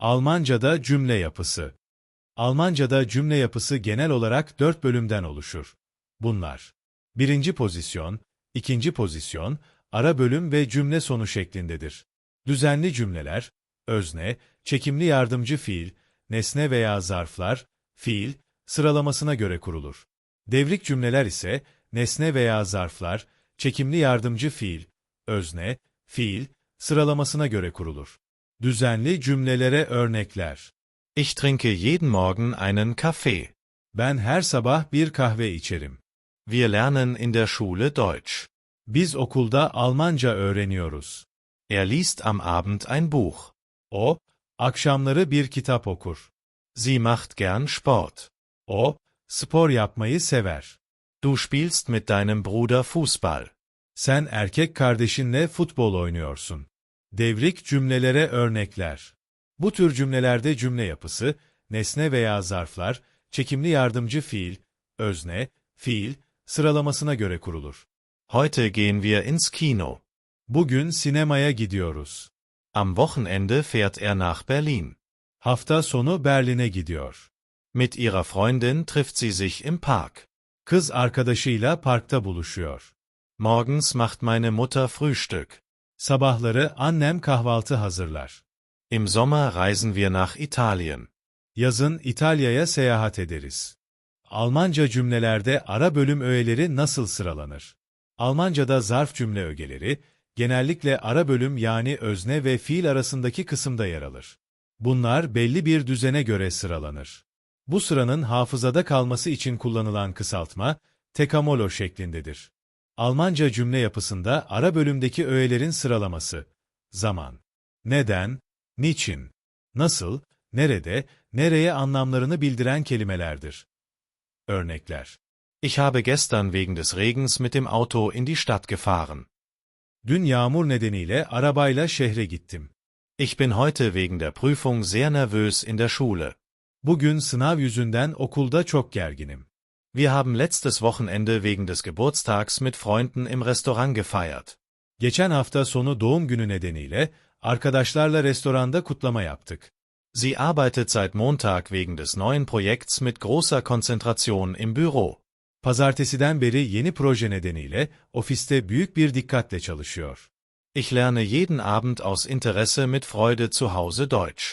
Almanca'da cümle yapısı. Almanca'da cümle yapısı genel olarak dört bölümden oluşur. Bunlar. Birinci pozisyon, ikinci pozisyon, ara bölüm ve cümle sonu şeklindedir. Düzenli cümleler, özne, çekimli yardımcı fiil, nesne veya zarflar, fiil, sıralamasına göre kurulur. Devrik cümleler ise, nesne veya zarflar, çekimli yardımcı fiil, özne, fiil, sıralamasına göre kurulur. Düzenli cümlelere örnekler. Ich trinke jeden Morgen einen Kaffee. Ben her sabah bir kahve içerim. Wir lernen in der Schule Deutsch. Biz okulda Almanca öğreniyoruz. Er liest am Abend ein Buch. O, akşamları bir kitap okur. Sie macht gern Sport. O, spor yapmayı sever. Du spielst mit deinem Bruder Fußball. Sen erkek kardeşinle futbol oynuyorsun. Devrik cümlelere örnekler. Bu tür cümlelerde cümle yapısı, nesne veya zarflar, çekimli yardımcı fiil, özne, fiil, sıralamasına göre kurulur. Heute gehen wir ins Kino. Bugün sinemaya gidiyoruz. Am Wochenende fährt er nach Berlin. Hafta sonu Berlin'e gidiyor. Mit ihrer Freundin trifft sie sich im Park. Kız arkadaşıyla parkta buluşuyor. Morgens macht meine Mutter Frühstück. Sabahları annem kahvaltı hazırlar. Im Sommer reisen wir nach Italien. Yazın İtalya'ya seyahat ederiz. Almanca cümlelerde ara bölüm öğeleri nasıl sıralanır? Almanca'da zarf cümle ögeleri, genellikle ara bölüm yani özne ve fiil arasındaki kısımda yer alır. Bunlar belli bir düzene göre sıralanır. Bu sıranın hafızada kalması için kullanılan kısaltma, tekamolo şeklindedir. Almanca cümle yapısında ara bölümdeki öğelerin sıralaması, zaman, neden, niçin, nasıl, nerede, nereye anlamlarını bildiren kelimelerdir. Örnekler Ich habe gestern wegen des Regens mit dem Auto in die Stadt gefahren. Dün yağmur nedeniyle arabayla şehre gittim. Ich bin heute wegen der Prüfung sehr nervös in der Schule. Bugün sınav yüzünden okulda çok gerginim. Wir haben letztes Wochenende wegen des Geburtstags mit Freunden im Restaurant gefeiert. Geçen hafta sonu doğum günü nedeniyle arkadaşlarla restoranda kutlama yaptık. Sie arbeitet seit Montag wegen des neuen Projekts mit großer Konzentration im Büro. Pazartesiden beri yeni proje nedeniyle ofiste büyük bir dikkatle çalışıyor. Ich lerne jeden Abend aus Interesse mit Freude zu Hause Deutsch.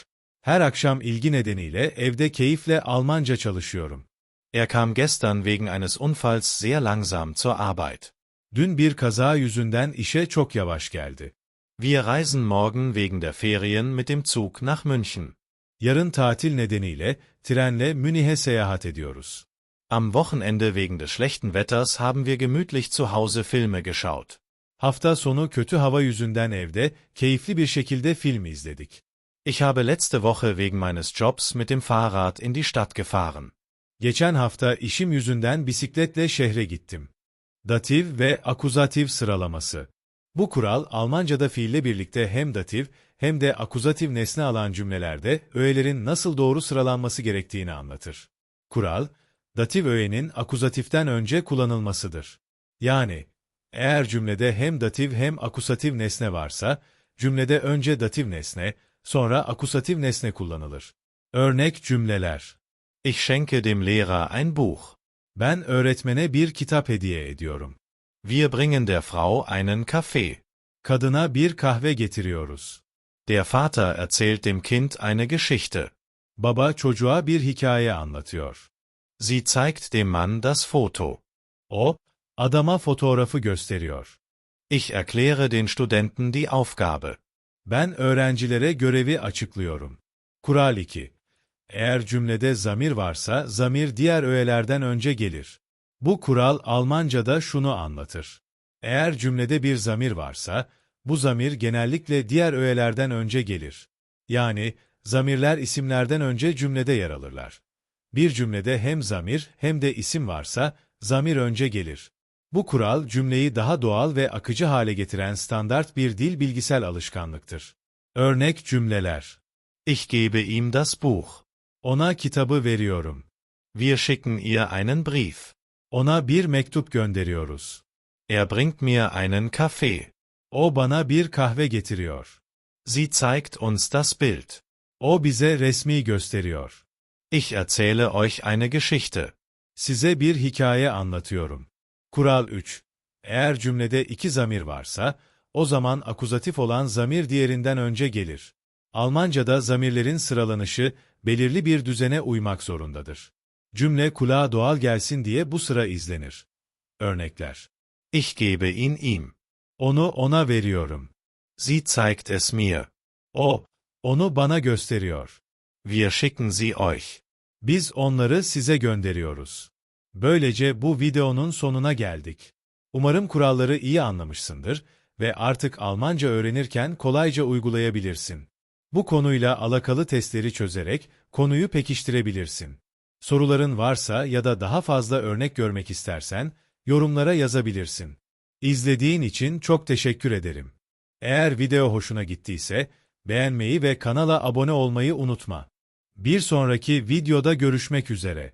Her akşam ilgi nedeniyle evde keyifle Almanca çalışıyorum. Er kam gestern wegen eines Unfalls sehr langsam zur Arbeit. Dün bir kaza yüzünden işe çok yavaş geldi. Wir reisen morgen wegen der Ferien mit dem Zug nach München. Yarın tatil nedeniyle trenle Münih'e seyahat ediyoruz. Am Wochenende wegen des schlechten Wetters haben wir gemütlich zu Hause Filme geschaut. Hafta sonu kötü hava yüzünden evde keyifli bir şekilde film izledik. Ich habe letzte Woche wegen meines Jobs mit dem Fahrrad in die Stadt gefahren. Geçen hafta işim yüzünden bisikletle şehre gittim. Datif ve akuzatif sıralaması. Bu kural Almanca'da fiille birlikte hem datif hem de akuzatif nesne alan cümlelerde öğelerin nasıl doğru sıralanması gerektiğini anlatır. Kural, datif öğenin akuzatiften önce kullanılmasıdır. Yani, eğer cümlede hem datif hem akusatif nesne varsa, cümlede önce datif nesne, sonra akusatif nesne kullanılır. Örnek cümleler. Ich schenke dem Lehrer ein Buch. Ben öğretmene bir kitap hediye ediyorum. Wir bringen der Frau einen Kaffee. Kadına bir kahve getiriyoruz. Der Vater erzählt dem Kind eine Geschichte. Baba çocuğa bir hikaye anlatıyor. Sie zeigt dem Mann das Foto. O, adama fotoğrafı gösteriyor. Ich erkläre den Studenten die Aufgabe. Ben öğrencilere görevi açıklıyorum. Kural 2. Eğer cümlede zamir varsa zamir diğer öğelerden önce gelir. Bu kural Almanca'da şunu anlatır. Eğer cümlede bir zamir varsa, bu zamir genellikle diğer öğelerden önce gelir. Yani, zamirler isimlerden önce cümlede yer alırlar. Bir cümlede hem zamir hem de isim varsa, zamir önce gelir. Bu kural cümleyi daha doğal ve akıcı hale getiren standart bir dil bilgisel alışkanlıktır. Örnek cümleler. Ich gebe ihm das Buch. Ona kitabı veriyorum. Wir schicken ihr einen Brief. Ona bir mektup gönderiyoruz. Er bringt mir einen Kaffee. O bana bir kahve getiriyor. Sie zeigt uns das Bild. O bize resmi gösteriyor. Ich erzähle euch eine Geschichte. Size bir hikaye anlatıyorum. Kural 3. Eğer cümlede iki zamir varsa, o zaman akuzatif olan zamir diğerinden önce gelir. Almanca'da zamirlerin sıralanışı belirli bir düzene uymak zorundadır. Cümle kulağa doğal gelsin diye bu sıra izlenir. Örnekler. Ich gebe ihn ihm. Onu ona veriyorum. Sie zeigt es mir. O, onu bana gösteriyor. Wir schicken sie euch. Biz onları size gönderiyoruz. Böylece bu videonun sonuna geldik. Umarım kuralları iyi anlamışsındır ve artık Almanca öğrenirken kolayca uygulayabilirsin. Bu konuyla alakalı testleri çözerek konuyu pekiştirebilirsin. Soruların varsa ya da daha fazla örnek görmek istersen yorumlara yazabilirsin. İzlediğin için çok teşekkür ederim. Eğer video hoşuna gittiyse beğenmeyi ve kanala abone olmayı unutma. Bir sonraki videoda görüşmek üzere.